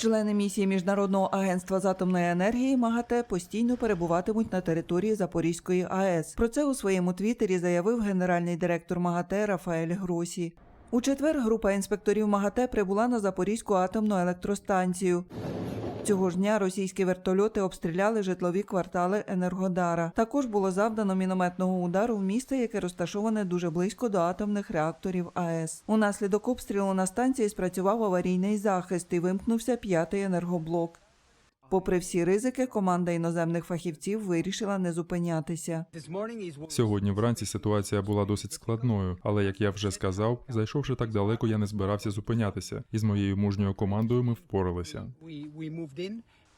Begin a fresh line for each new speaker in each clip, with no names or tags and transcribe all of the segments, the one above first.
Члени місії Міжнародного агентства з атомної енергії МАГАТЕ постійно перебуватимуть на території Запорізької АЕС. Про це у своєму твіттері заявив генеральний директор МАГАТЕ Рафаель Гросі. У четвер група інспекторів МАГАТЕ прибула на Запорізьку атомну електростанцію. Цього ж дня російські вертольоти обстріляли житлові квартали Енергодара. Також було завдано мінометного удару в місто, яке розташоване дуже близько до атомних реакторів АЕС. Унаслідок обстрілу на станції спрацював аварійний захист і вимкнувся п'ятий енергоблок. Попри всі ризики, команда іноземних фахівців вирішила не зупинятися.
Сьогодні вранці ситуація була досить складною, але як я вже сказав, зайшовши так далеко, я не збирався зупинятися, і з моєю мужньою командою ми впоралися.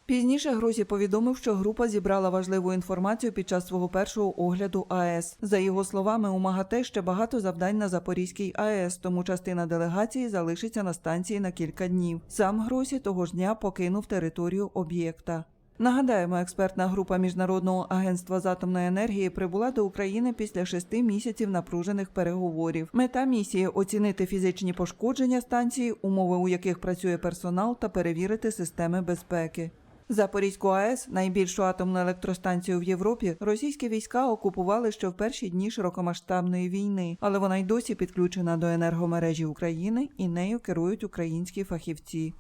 Пізніше Грозі повідомив, що група зібрала важливу інформацію під час свого першого огляду АЕС. За його словами, у МАГАТЕ ще багато завдань на Запорізькій АЕС, тому частина делегації залишиться на станції на кілька днів. Сам Гросі того ж дня покинув територію об'єкта. Нагадаємо, експертна група Міжнародного агентства з атомної енергії прибула до України після шести місяців напружених переговорів. Мета місії оцінити фізичні пошкодження станції, умови у яких працює персонал, та перевірити системи безпеки. Запорізьку АЕС, найбільшу атомну електростанцію в Європі, російські війська окупували ще в перші дні широкомасштабної війни, але вона й досі підключена до енергомережі України і нею керують українські фахівці.